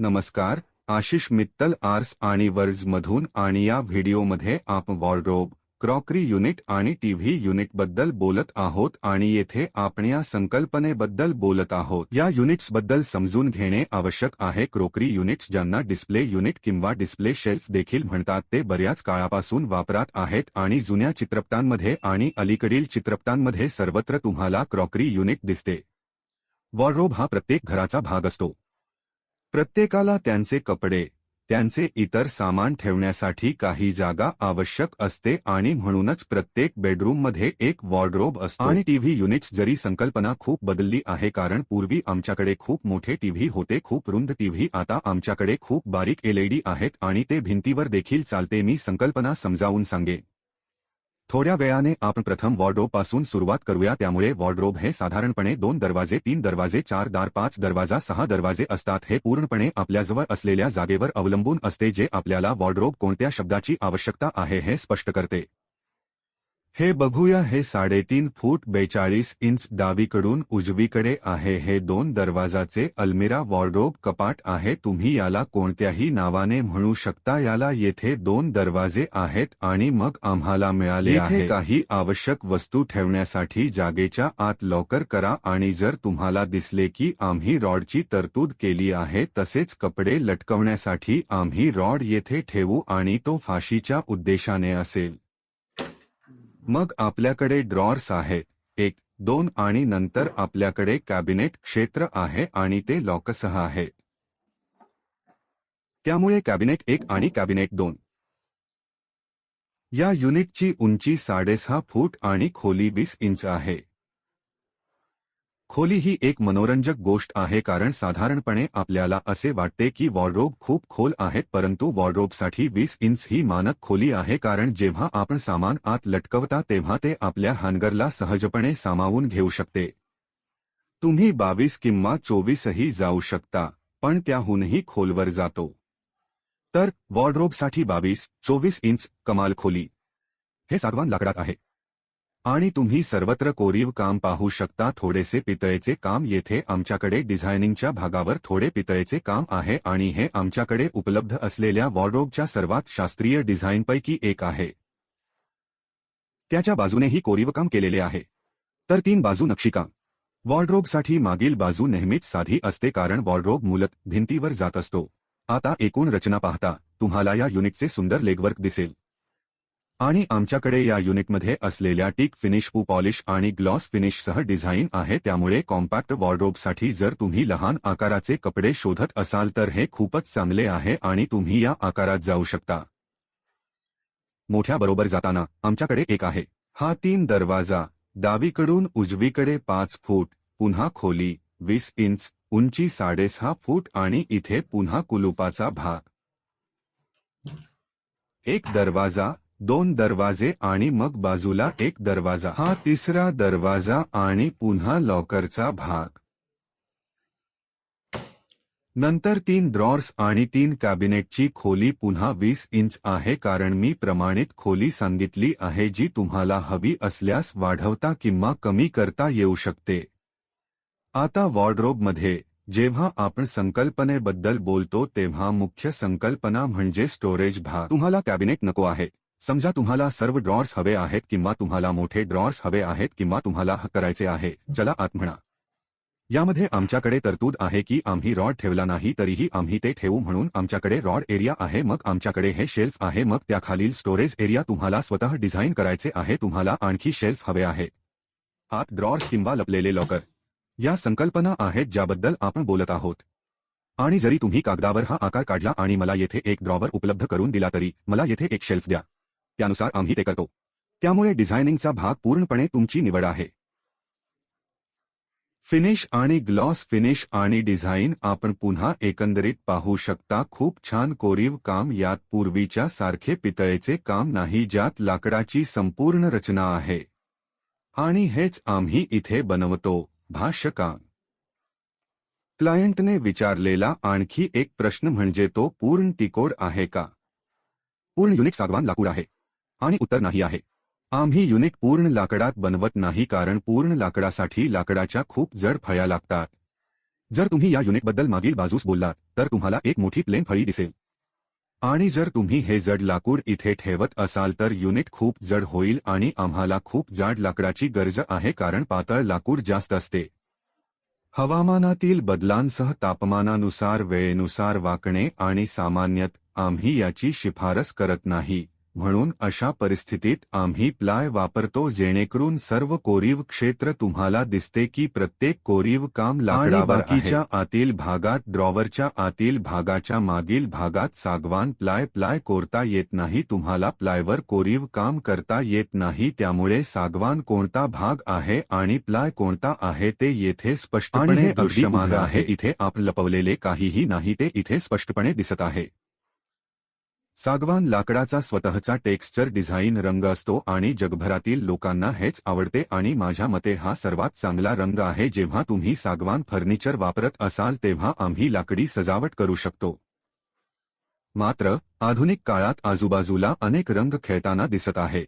नमस्कार, आशिष मित्तल आर्स आणि वर्ज मधून आणि या व्हिडिओमध्ये आप वॉर्ड्रोब, क्रॉकरी युनिट आणि टीव्ही युनिट बद्दल बोलत आहोत आणि येथे आपण या संकल्पनेबद्दल बोलत आहोत. या युनिट्स बद्दल समजून घेणे आवश्यक आहे. क्रोकरी युनिट्स ज्यांना डिस्प्ले युनिट किंवा डिस्प्ले शेल्फ देखील म्हणतात, ते बऱ्याच काळापासून वापरात आहेत आणि जुन्या चित्रपटांमध्ये आणि अलीकडील चित्रपटांमध्ये सर्वत्र तुम्हाला क्रॉकरी युनिट दिसते. वॉर्ड्रोब हा प्रत्येक घराचा भाग असतो. प्रत्येकाला त्यांचे कपडे त्यांचे इतर सामान ठेवण्यासाठी काही जागा आवश्यक असते आणि म्हणूनच प्रत्येक बेडरूममध्ये एक वॉर्ड्रोब असतो. आणि टीव्ही युनिट्स जरी संकल्पना खूप बदलली आहे कारण पूर्वी आमच्याकडे खूप मोठे टीव्ही होते खूप रुंद टीव्ही आता आमच्याकडे खूप बारीक एलईडी आहेत आणि ते भिंतीवर देखील चालते. मी संकल्पना समजावून सांगे थोड्या वेळाने आपण प्रथम वॉर्ड्रोबपासून सुरुवात करूया. त्यामुळे वॉर्ड्रोब हे साधारणपणे दोन दरवाजे तीन दरवाजे चार दार पाच दरवाजा सहा दरवाजे असतात. हे पूर्णपणे आपल्याजवळ असलेल्या जागेवर अवलंबून असते जे आपल्याला वॉर्ड्रोब कोणत्या शब्दाची आवश्यकता आहे हे स्पष्ट करते. हे बघूया हे साडेतीन फूट बेचाळीस इंच डावीकडून उजवीकडे आहे. हे दोन दरवाजाचे अल्मिरा वॉर्ड्रोब कपाट आहे. तुम्ही याला कोणत्याही नावाने म्हणू शकता. याला येथे दोन दरवाजे आहेत आणि मग आम्हाला मिळाले आहे. काही आवश्यक वस्तू ठेवण्यासाठी जागेच्या आत लॉकर करा आणि जर तुम्हाला दिसले की आम्ही रॉडची तरतूद केली आहे तसेच कपडे लटकवण्यासाठी आम्ही रॉड येथे ठेवू आणि तो फाशीच्या उद्देशाने असेल. मग आपल्याकडे ड्रॉर्स आहेत एक दोन आणि नंतर आपल्याकडे कॅबिनेट क्षेत्र आहे आणि ते लॉकसह आहे. त्यामुळे कॅबिनेट एक आणि कॅबिनेट दोन. या युनिटची उंची साडेसहा फूट आणि खोली वीस इंच आहे. खोली ही एक मनोरंजक गोष्ट आहे कारण साधारणपणे आपल्याला असे वाटते की वॉर्ड्रोब खूप खोल आहेत परंतु वॉर्ड्रोबसाठी वीस इंच ही मानक खोली आहे कारण जेव्हा आपण सामान आत लटकवता तेव्हा ते आपल्या हँगरला सहजपणे सामावून घेऊ शकते. तुम्ही बावीस किंवा चोवीसही जाऊ शकता पण त्याहूनही खोलवर जातो. तर वॉर्ड्रोबसाठी बावीस चोवीस इंच कमाल खोली. हे सागवान लाकडात आहे. आणि तुम्ही सर्वत्र कोरीव काम पाहू शकता थोडेसे पितळेचे काम येथे आमच्याकडे डिझायनिंगच्या भागावर थोडे पितळेचे काम आहे आणि हे आमच्याकडे उपलब्ध असलेल्या वॉर्डरोबच्या सर्वात शास्त्रीय डिझाईनपैकी एक आहे. त्याच्या बाजूनेही कोरीव काम केलेले आहे. तर तीन बाजू नक्षीकाम. वॉर्डरोबसाठी मागील बाजू नेहमीच साधी असते कारण वॉर्डरोब मूलत भिंतीवर जात असतो. आता एकूण रचना पाहता तुम्हाला या युनिटचे सुंदर लेगवर्क दिसेल. आणि आमच्याकडे या युनिटमध्ये असलेल्या टिक फिनिश पू पॉलिश आणि ग्लॉस फिनिशसह डिझाईन आहे. त्यामुळे कॉम्पॅक्ट वॉर्ड्रोबसाठी जर तुम्ही लहान आकाराचे कपडे शोधत असाल तर हे खूपच चांगले आहे आणि तुम्ही या आकारात जाऊ शकता. मोठ्या बरोबर जाताना आमच्याकडे एक आहे. हा तीन दरवाजा. डावीकडून उजवीकडे पाच फूट पुन्हा खोली वीस इंच उंची साडेसहा फूट आणि इथे पुन्हा कुलुपाचा भाग. एक दरवाजा. दोन दरवाजे आणि मग बाजूला एक दरवाज़ा. हा तिसरा दरवाज़ा आणि पुन्हा लॉकरचा भाग. नंतर तीन ड्रॉर्स आणि तीन कॅबिनेटची खोली पुन्हा वीस इंच आहे कारण मी प्रमाणित खोली सांगितली आहे जी तुम्हाला हवी असल्यास वाढवता किंवा कमी करता येऊ शकते. आता वॉर्ड्रोबमध्ये, जेव्हा आपण संकल्पनेबद्दल बोलतो तेव्हा मुख्य संकल्पना म्हणजे स्टोरेज भाग. तुम्हाला कॅबिनेट नको आहे. समजा तुम्हाला सर्व ड्रॉर्स हवे आहेत किंवा तुम्हाला मोठे ड्रॉर्स हवे आहेत किंवा तुम्हाला करायचे आहे चला आत म्हणा. यामध्ये आमच्याकडे तरतूद आहे की आम्ही रॉड ठेवला नाही तरीही आम्ही ते ठेवू म्हणून आमच्याकडे रॉड एरिया आहे मग आमच्याकडे हे शेल्फ आहे मग त्याखालील स्टोरेज एरिया तुम्हाला स्वतः डिझाईन करायचे आहे तुम्हाला आणखी शेल्फ हवे आहे. आत ड्रॉर्स किंवा लपलेले लॉकर. या संकल्पना आहेत ज्याबद्दल आपण बोलत आहोत. आणि जरी तुम्ही कागदावर हा आकार काढला आणि मला येथे एक ड्रॉवर उपलब्ध करून दिला तरी मला येथे एक शेल्फ द्या. त्यानुसार आम्ही ते करतो. त्यामुळे डिझायनिंगचा भाग पूर्णपणे तुमची निवड आहे. फिनिश आणि ग्लॉस फिनिश आणि डिझाईन आपण पुन्हा एकंदरीत पाहू शकता खूप छान कोरीव काम यात पूर्वीच्या सारखे पितळेचे काम नाही ज्यात लाकडाची संपूर्ण रचना आहे. आणि हेच आम्ही इथे बनवतो भाष्यकाम क्लायंटने विचारलेला आणखी एक प्रश्न म्हणजे तो पूर्ण टिकोड आहे का? पूर्ण युनिक सागवान लाकूड आहे. आणि उत्तर नाही आहे. आम्ही युनिट पूर्ण लाकडात बनवत नाही कारण पूर्ण लाकडासाठी लाकडाच्या खूप जड फळ्या लागतात. जर तुम्ही या युनिटबद्दल मागील बाजूस बोललात तर तुम्हाला एक मोठी प्लेन फळी दिसेल. आणि जर तुम्ही हे जड लाकूड इथे ठेवत असाल तर युनिट खूप जड होईल आणि आम्हाला खूप जाड लाकडाची गरज आहे कारण पातळ लाकूड जास्त असते. हवामानातील बदलांसह तापमानानुसार वेळेनुसार वाकणे आणि सामान्यतः आम्ही याची शिफारस करत नाही. म्हणून अशा परिस्थितीत आम्ही प्लाय वापरतो जेणेकरून सर्व कोरीव क्षेत्र तुम्हाला दिसते की प्रत्येक कोरीव काम बाकीच्या आतील भागात ड्रॉवरच्या आतील भागाच्या मागील भागात सागवान प्लाय प्लाय कोरता येत नाही तुम्हाला प्लायवर कोरीव काम करता येत नाही त्यामुळे सागवान कोणता भाग आहे आणि प्लाय कोणता आहे ते येथे स्पष्टपणे दृश्यमान आहे. इथे आपण लपवलेले काहीही नाही ते इथे स्पष्टपणे दिसत आहे. सागवान लाकडाचा स्वतःचा टेक्स्चर डिझाईन रंग असतो आणि जगभरातील लोकांना हेच आवडते आणि माझ्या मते हा सर्वात चांगला रंग आहे जेव्हा तुम्ही सागवान फर्निचर वापरत असाल तेव्हा आम्ही लाकडी सजावट करू शकतो. मात्र आधुनिक काळात आजूबाजूला अनेक रंग खेळताना दिसत आहे.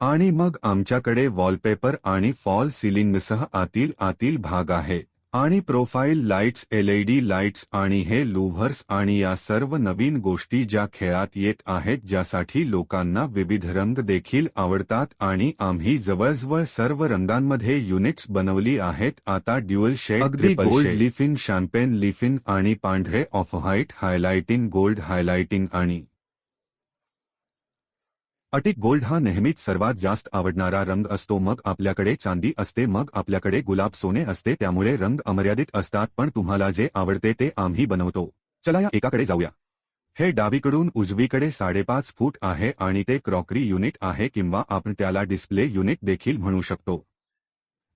आणि मग आमच्याकडे वॉलपेपर आणि फॉल सिलिंगसह आतील आतील भाग आहे. आणि प्रोफाईल लाईट्स एलईडी लाईट्स आणि हे लुव्हर्स आणि या सर्व नवीन गोष्टी ज्या खेळात येत आहेत ज्यासाठी लोकांना विविध रंग देखील आवडतात आणि आम्ही जवळजवळ सर्व रंगांमध्ये युनिट्स बनवली आहेत. आता ड्युअल शेड अगदी गोल्ड लिफिन शॅम्पेन लिफिन आणि पांढरे off white highlighting gold highlighting आणि अटिक गोल्ड हा नेहमीच सर्वात जास्त आवडणारा रंग असतो. मग आपल्याकडे चांदी असते मग आपल्याकडे गुलाब सोने असते त्यामुळे रंग अमर्यादित असतात पण तुम्हाला जे आवडते ते आम्ही बनवतो. चला या एकाकडे जाऊया. हे डावीकडून उजवीकडे साडेपाच फूट आहे आणि ते क्रॉकरी युनिट आहे किंवा आपण त्याला डिस्प्ले युनिट देखील म्हणू शकतो.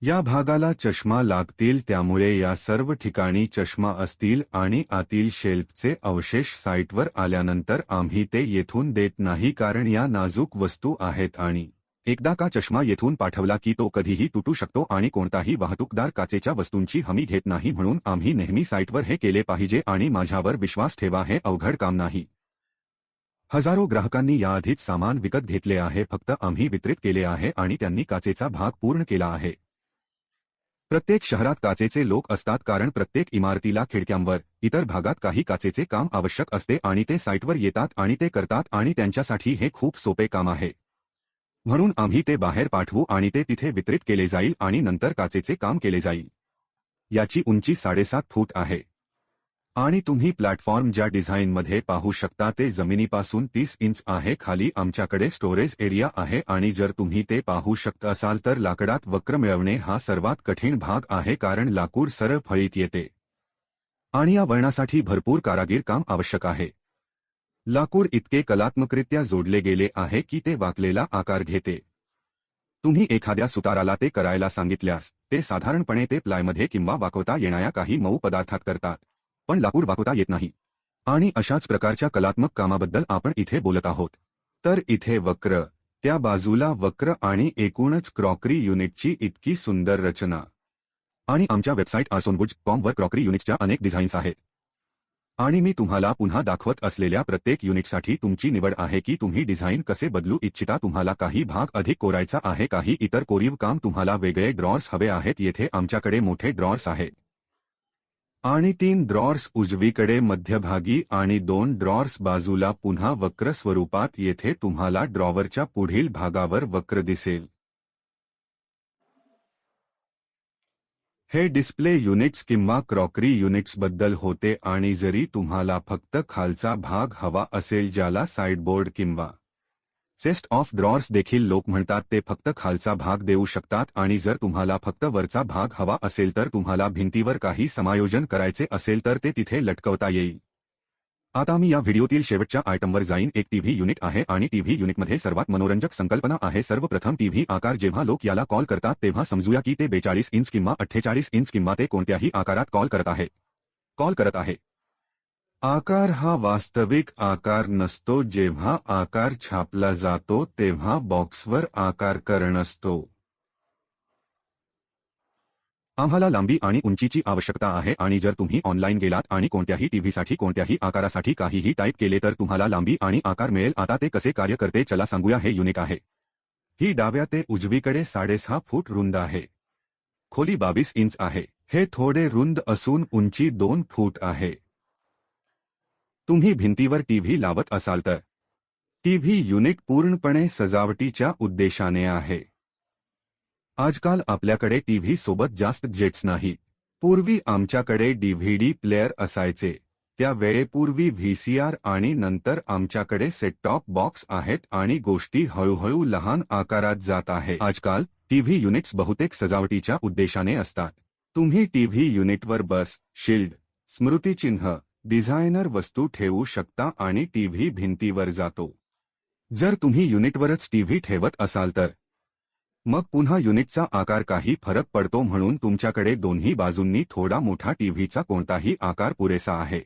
या भागाला चष्मा लागतील त्यामुळे या सर्व ठिकाणी चष्मा असतील आणि आतील शेल्फचे अवशेष साईटवर आल्यानंतर आम्ही ते येथून देत नाही कारण या नाजूक वस्तू आहेत आणि एकदा का चष्मा येथून पाठवला की तो कधीही तुटू शकतो आणि कोणताही वाहतूकदार काचेच्या वस्तूंची हमी घेत नाही म्हणून आम्ही नेहमी साईटवर हे केले पाहिजे आणि माझ्यावर विश्वास ठेवा हे अवघड काम नाही. हजारो ग्राहकांनी याआधीच सामान विकत घेतले आहे फक्त आम्ही वितरित केले आहे आणि त्यांनी काचेचा भाग पूर्ण केला आहे. प्रत्येक शहरात काचेचे लोक असतात कारण प्रत्येक इमारतीला खिडक्यांवर इतर भागात काही काचेचे काम आवश्यक असते आणि ते साईटवर येतात आणि ते करतात आणि त्यांच्यासाठी हे खूप सोपे काम आहे. म्हणून आम्ही ते बाहेर पाठवू आणि ते तिथे वितरित केले जाईल आणि नंतर काचेचे काम केले जाईल. याची उंची साडेसात फूट आहे. आणि तुम्ही प्लॅटफॉर्म ज्या डिझाईनमध्ये पाहू शकता ते जमिनीपासून तीस इंच आहे खाली आमच्याकडे स्टोरेज एरिया आहे आणि जर तुम्ही ते पाहू शकत असाल तर लाकडात वक्र मिळवणे हा सर्वात कठीण भाग आहे कारण लाकूड सरळ फळीत येते. आणि या वळणासाठी भरपूर कारागीर काम आवश्यक आहे. लाकूड इतके कलात्मकरित्या जोडले गेले आहे की ते वाकलेला आकार घेते. तुम्ही एखाद्या सुताराला ते करायला सांगितल्यास ते साधारणपणे ते प्लायमध्ये किंवा वाकवता येणाऱ्या काही मऊ पदार्थात करतात. पण लाकूड वाकवता येत नाही. आणि अशाच प्रकारच्या कलात्मक कामाबद्दल आपण इथे बोलत आहोत. तर इथे वक्र त्या बाजूला वक्र आणि एकूणच क्रॉकरी युनिटची इतकी सुंदर रचना. आणि आमच्या वेबसाईट आर्सोनबुज कॉमवर क्रॉकरी युनिट्सच्या अनेक डिझाईन्स आहेत. आणि मी तुम्हाला पुन्हा दाखवत असलेल्या प्रत्येक युनिटसाठी तुमची निवड आहे की तुम्ही डिझाईन कसे बदलू इच्छिता तुम्हाला काही भाग अधिक कोरायचा आहे काही इतर कोरीव काम तुम्हाला वेगळे ड्रॉर्स हवे आहेत येथे आमच्याकडे मोठे ड्रॉर्स आहेत. आणि तीन ड्रॉर्स उजवीकडे मध्यभागी आणि दोन ड्रॉर्स बाजूला पुन्हा वक्र स्वरूपात येथे तुम्हाला ड्रॉवरच्या पुढील भागावर वक्र दिसेल. हे डिस्प्ले युनिट्स किंवा क्रॉकरी युनिट्सबद्दल होते आणि जरी तुम्हाला फक्त खालचा भाग हवा असेल ज्याला साइडबोर्ड किंवा चेस्ट ऑफ ड्रॉर्स देखील लोक म्हणतात ते फक्त खालचा भाग देऊ शकतात आणि जर तुम्हाला फक्त वरचा भाग हवा असेल तर तुम्हाला भिंतीवर काही समायोजन करायचे असेल तर ते तिथे लटकवता येईल. आता मी या व्हिडिओतील शेवटच्या आयटमवर जाईन. एक टीव्ही युनिट आहे आणि टीव्ही युनिटमध्ये सर्वात मनोरंजक संकल्पना आहे. सर्वप्रथम टीव्ही आकार जेव्हा लोक याला कॉल करतात तेव्हा समजूया की ते बेचाळीस इंच किंवा अठ्ठेचाळीस इंच किंवा ते कोणत्याही आकारात कॉल करत आहे. कॉल करत आहे. आकार हा वास्तविक आकार नसतो जेव्हा आकार छापला जातो, तेव्हा बॉक्सवर आकार करण असतो. आम्हाला लांबी आणि उंचीची आवश्यकता आहे आणि जर तुम्ही ऑनलाईन गेलात आणि कोणत्याही टीव्हीसाठी, कोणत्याही आकारासाठी काहीही टाईप केले तर तुम्हाला लांबी आणि आकार मिळेल. आता ते कसे कार्य करते चला सांगूया. हे युनिट आहे. ही डाव्या ते उजवीकडे साडेसहा फूट रुंद आहे. खोली बावीस इंच आहे. हे थोडे रुंद असून उंची दोन फूट आहे. तुम्ही भिंतीवर टीव्ही लावत असाल तर. टीव्ही युनिट पूर्णपणे सजावटीच्या उद्देशाने आहे. आजकाल आपल्याकडे टीव्ही सोबत जास्त जेट्स नाही. पूर्वी आमच्याकडे डीव्हीडी प्लेअर असायचे. त्या वेळेपूर्वी व्हीसीआर आणि नंतर आमच्याकडे सेट टॉप बॉक्स आहेत आणि गोष्टी हळूहळू लहान आकारात जात आहे. आजकाल टीव्ही युनिट्स बहुतेक सजावटीच्या उद्देशाने असतात. तुम्ही टीव्ही युनिटवर बस, शिल्ड, स्मृतिचिन्ह डिझायनर वस्तू ठेवू शकता आणि टीव्ही भिंतीवर जातो. जर तुम्ही युनिटवरच टीव्ही ठेवत असाल तर. मग पुन्हा युनिटचा आकार काही फरक पडतो म्हणून तुमच्याकडे दोन्ही बाजूंनी थोडा मोठा टीव्हीचा कोणताही आकार पुरेसा आहे.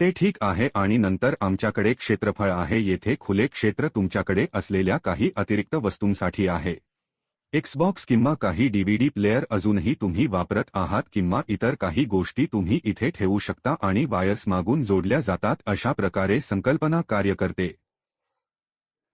ते ठीक आहे आणि नंतर आमच्याकडे क्षेत्रफळ आहे. येथे खुले क्षेत्र तुमच्याकडे असलेल्या काही अतिरिक्त वस्तूंसाठी आहे. एक्सबॉक्स किंवा काही डीव्हीडी प्लेअर अजूनही तुम्ही वापरत आहात किंवा इतर काही गोष्टी तुम्ही इथे ठेवू शकता आणि वायर्स मागून जोडल्या जातात अशा प्रकारे संकल्पना कार्य करते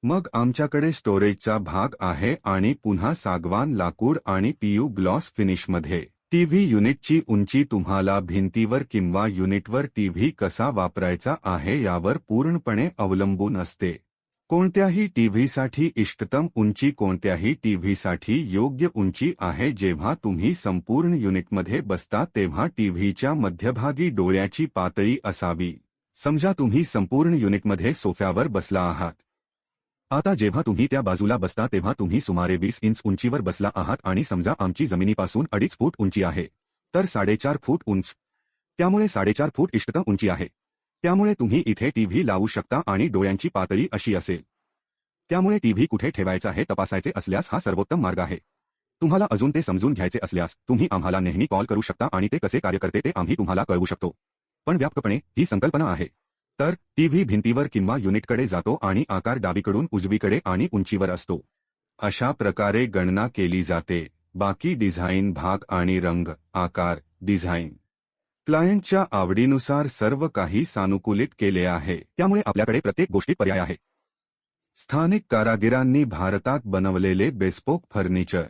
मग आमच्याकडे स्टोरेजचा भाग आहे आणि पुन्हा सागवान लाकूड आणि पीयू ग्लॉस फिनिशमध्ये टीव्ही युनिटची उंची तुम्हाला भिंतीवर किंवा युनिटवर टीव्ही कसा वापरायचा आहे यावर पूर्णपणे अवलंबून असते. कोणत्याही टीव्हीसाठी इष्टतम उंची कोणत्याही टीव्हीसाठी योग्य उंची आहे जेव्हा तुम्ही संपूर्ण युनिटमध्ये बसता तेव्हा टीव्हीच्या मध्यभागी डोळ्याची पातळी असावी. समजा तुम्ही संपूर्ण युनिटमध्ये सोफ्यावर बसला आहात. आता जेव्हा तुम्ही त्या बाजूला बसता तेव्हा तुम्ही सुमारे वीस इंच उंचीवर बसला आहात आणि समजा आमची जमिनीपासून अडीच फूट उंची आहे तर साडेचार फूट उंच. त्यामुळे साडेचार फूट इष्टतम उंची आहे. त्यामुळे तुम्ही इथे टीव्ही लावू शकता आणि डोळ्यांची पातळी अशी असेल. त्यामुळे टीव्ही कुठे ठेवायचा हे तपासायचे असल्यास हा सर्वोत्तम मार्ग आहे. तुम्हाला अजून ते समजून घ्यायचे असल्यास तुम्ही आम्हाला नेहमी कॉल करू शकता आणि ते कसे कार्य करते ते आम्ही तुम्हाला कळवू शकतो. पण व्यापकपणे ही संकल्पना आहे. तर टीव्ही भिंतीवर किंवा युनिटकडे जातो आणि आकार डावीकडून उजवीकडे आणि उंचीवर असतो. अशा प्रकारे गणना केली जाते. बाकी डिझाईन भाग आणि रंग आकार डिझाईन. क्लायंटच्या आवडीनुसार सर्व काही सानुकूलित केले आहे. त्यामुळे आपल्याकडे प्रत्येक गोष्टी पर्याय आहे स्थानिक कारागिरांनी भारतात बनवलेले बेस्पोक फर्निचर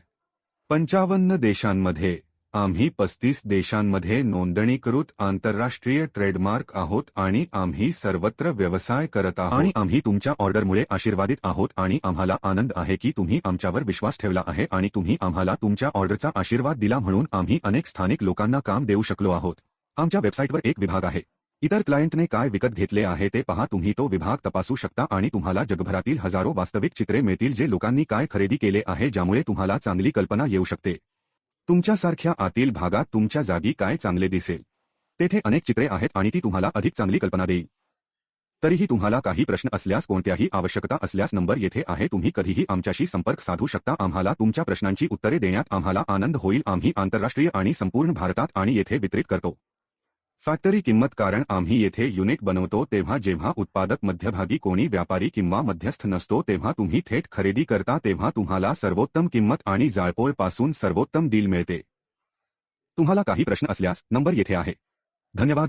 पंचावन्न देशांमध्ये आम्ही पस्तीस देशांमध्ये नोंदणीकृत आंतरराष्ट्रीय ट्रेडमार्क आहोत आणि आम्ही सर्वत्र व्यवसाय करत आहोत. आणि आम्ही तुमच्या ऑर्डरमुळे आशीर्वादित आहोत आणि आम्हाला आनंद आहे की तुम्ही आमच्यावर विश्वास ठेवला आहे आणि तुम्ही आम्हाला तुमच्या ऑर्डरचा आशीर्वाद दिला म्हणून आम्ही अनेक स्थानिक लोकांना काम देऊ शकलो आहोत. आमच्या वेबसाईटवर एक विभाग आहे. इतर क्लायंटने काय विकत घेतले आहे ते पहा. तुम्ही तो विभाग तपासू शकता आणि तुम्हाला जगभरातील हजारो वास्तविक चित्रे मिळतील जे लोकांनी काय खरेदी केले आहे ज्यामुळे तुम्हाला चांगली कल्पना येऊ शकते. तुमच्यासारख्या आतील भागात तुमच्या जागी काय चांगले दिसेल? तेथे अनेक चित्रे आहेत आणि ती तुम्हाला अधिक चांगली कल्पना देईल. तरीही तुम्हाला काही प्रश्न असल्यास कोणत्याही आवश्यकता असल्यास नंबर येथे आहे. तुम्ही कधीही आमच्याशी संपर्क साधू शकता. आम्हाला तुमच्या प्रश्नांची उत्तरे देण्यात आम्हाला आनंद होईल. आम्ही आंतरराष्ट्रीय आणि संपूर्ण भारतात आणि येथे वितरित करतो. फॅक्टरी किंमत कारण आम्ही येथे युनिट बनवतो तेव्हा जेव्हा उत्पादक मध्यभागी कोणी व्यापारी किंवा मध्यस्थ नसतो तेव्हा तुम्ही थेट खरेदी करता तेव्हा तुम्हाला सर्वोत्तम किंमत आणि जाळपोळपासून सर्वोत्तम डील मिळते. तुम्हाला काही प्रश्न असल्यास नंबर येथे आहे. धन्यवाद.